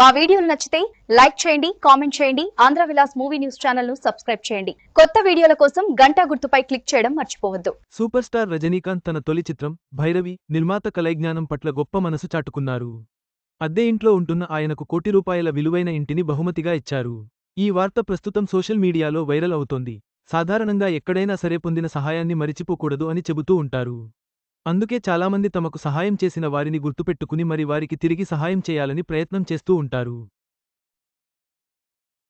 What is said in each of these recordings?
మా వీడియోలు నచ్చితే లైక్ చేయండి కామెంట్ చేయండి ఆంధ్ర విలాస్ మూవీ న్యూస్ ఛానల్ను సబ్స్క్రైబ్ చేయండి. కొత్త వీడియోల కోసం గంటా గుర్తుపై క్లిక్ చేయడం మర్చిపోవద్దు. సూపర్ స్టార్ రజనీకాంత్ తన తొలి చిత్రం భైరవి నిర్మాత కలైజ్ఞానం పట్ల గొప్ప మనసు చాటుకున్నారు. అద్దె ఇంట్లో ఉంటున్న ఆయనకు కోటి రూపాయల విలువైన ఇంటిని బహుమతిగా ఇచ్చారు. ఈ వార్త ప్రస్తుతం సోషల్ మీడియాలో వైరల్ అవుతోంది. సాధారణంగా ఎక్కడైనా సరే పొందిన సహాయాన్ని మరిచిపోకూడదు అని చెబుతూ ఉంటారు. అందుకే చాలామంది తమకు సహాయం చేసిన వారిని గుర్తుపెట్టుకుని మరి వారికి తిరిగి సహాయం చేయాలని ప్రయత్నం చేస్తూ ఉంటారు.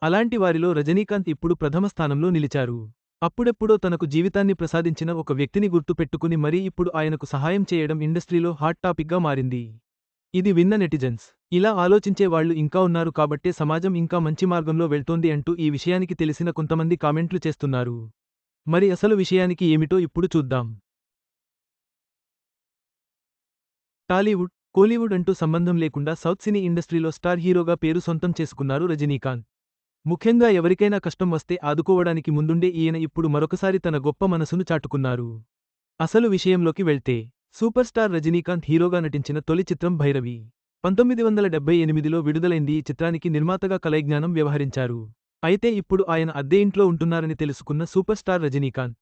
అలాంటి వారిలో రజనీకాంత్ ఇప్పుడు ప్రథమ స్థానంలో నిలిచారు. అప్పుడెప్పుడో తనకు జీవితాన్ని ప్రసాదించిన ఒక వ్యక్తిని గుర్తుపెట్టుకుని మరీ ఇప్పుడు ఆయనకు సహాయం చేయడం ఇండస్ట్రీలో హాట్ టాపిక్గా మారింది. ఇది విన్న నెటిజన్స్. ఇలా ఆలోచించే వాళ్ళు ఇంకా ఉన్నారు కాబట్టే సమాజం ఇంకా మంచి మార్గంలో వెళ్తోంది అంటూ ఈ విషయానికి తెలిసిన కొంతమంది కామెంట్లు చేస్తున్నారు. మరి అసలు విషయానికి ఏమిటో ఇప్పుడు చూద్దాం. టాలీవుడ్ కోలీవుడ్ అంటూ సంబంధం లేకుండా సౌత్ సినీ ఇండస్ట్రీలో స్టార్ హీరోగా పేరు సొంతం చేసుకున్నారు రజనీకాంత్. ముఖ్యంగా ఎవరికైనా కష్టం వస్తే ఆదుకోవడానికి ముందుండే ఈయన ఇప్పుడు మరొకసారి తన గొప్ప మనసును చాటుకున్నారు. అసలు విషయంలోకి వెళ్తే సూపర్ స్టార్ రజనీకాంత్ హీరోగా నటించిన తొలి చిత్రం భైరవి. పంతొమ్మిది వందల డెబ్బై ఎనిమిదిలో విడుదలైంది ఈ చిత్రానికి నిర్మాతగా కలైజ్ఞానం వ్యవహరించారు. అయితే ఇప్పుడు ఆయన అద్దె ఇంట్లో ఉంటున్నారని తెలుసుకున్న సూపర్ స్టార్ రజనీకాంత్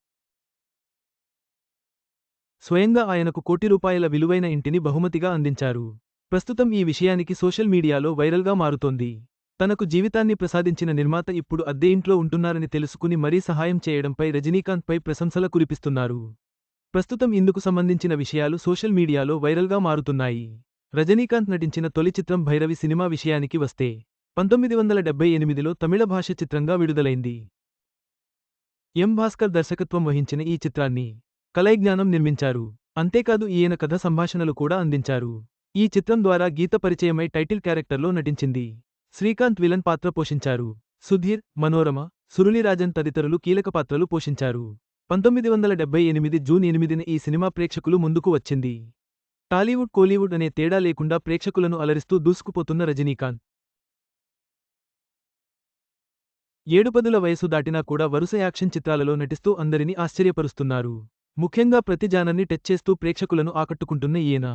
స్వయంగా ఆయనకు కోటి రూపాయల విలువైన ఇంటిని బహుమతిగా అందించారు. ప్రస్తుతం ఈ విషయానికి సోషల్ మీడియాలో వైరల్గా మారుతోంది. తనకు జీవితాన్ని ప్రసాదించిన నిర్మాత ఇప్పుడు అద్దె ఇంట్లో ఉంటున్నారని తెలుసుకుని మరీ సహాయం చేయడంపై రజనీకాంత్పై ప్రశంసల కురిపిస్తున్నారు. ప్రస్తుతం ఇందుకు సంబంధించిన విషయాలు సోషల్ మీడియాలో వైరల్గా మారుతున్నాయి. రజనీకాంత్ నటించిన తొలి చిత్రం భైరవి సినిమా విషయానికి వస్తే పంతొమ్మిది వందల డెబ్బై ఎనిమిదిలో తమిళ భాష చిత్రంగా విడుదలైంది. ఎం భాస్కర్ దర్శకత్వం వహించిన ఈ చిత్రాన్ని కలైజ్ఞానం నిర్మించారు. అంతేకాదు ఈయన కథ సంభాషణలు కూడా అందించారు. ఈ చిత్రం ద్వారా గీత పరిచయమై టైటిల్ క్యారెక్టర్లో నటించింది. శ్రీకాంత్ విలన్ పాత్ర పోషించారు. సుధీర్ మనోరమ సురుళిరాజన్ తదితరులు కీలక పాత్రలు పోషించారు. పంతొమ్మిది వందల డెబ్బై ఎనిమిది జూన్ ఎనిమిదిన ఈ సినిమా ప్రేక్షకులు ముందుకు వచ్చింది. టాలీవుడ్ కోలీవుడ్ అనే తేడా లేకుండా ప్రేక్షకులను అలరిస్తూ దూసుకుపోతున్న రజనీకాంత్. ఏడుపదుల వయసు దాటినా కూడా వరుస యాక్షన్ చిత్రాలలో నటిస్తూ అందరినీ ఆశ్చర్యపరుస్తున్నారు. ముఖ్యంగా ప్రతి జానర్ని టచ్ చేస్తూ ప్రేక్షకులను ఆకట్టుకుంటున్న ఈయన.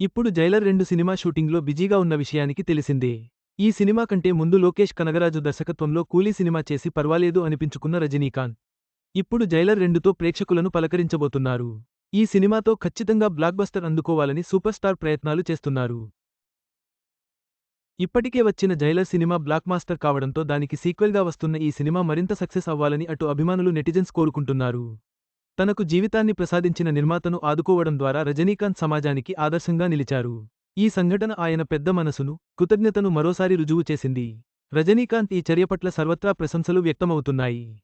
ఇప్పుడు జైలర్ రెండు సినిమా షూటింగ్లో బిజీగా ఉన్న విషయానికి తెలిసిందే. ఈ సినిమా కంటే ముందు లోకేష్ కనగరాజు దర్శకత్వంలో కూలీ సినిమా చేసి పర్వాలేదు అనిపించుకున్న రజనీకాంత్. ఇప్పుడు జైలర్ రెండుతో ప్రేక్షకులను పలకరించబోతున్నారు. ఈ సినిమాతో ఖచ్చితంగా బ్లాక్బస్టర్ అందుకోవాలని సూపర్ స్టార్ ప్రయత్నాలు చేస్తున్నారు. ఇప్పటికే వచ్చిన జైలర్ సినిమా బ్లాక్ మాస్టర్ కావడంతో దానికి సీక్వెల్గా వస్తున్న ఈ సినిమా మరింత సక్సెస్ అవ్వాలని అటు అభిమానులు నెటిజన్స్ కోరుకుంటున్నారు. తనకు జీవితాన్ని ప్రసాదించిన నిర్మాతను ఆదుకోవడం ద్వారా రజనీకాంత్ సమాజానికి ఆదర్శంగా నిలిచారు. ఈ సంఘటన ఆయన పెద్ద మనసును కృతజ్ఞతను మరోసారి రుజువు చేసింది. రజనీకాంత్ ఈ చర్య పట్ల సర్వత్రా ప్రశంసలు వ్యక్తమవుతున్నాయి.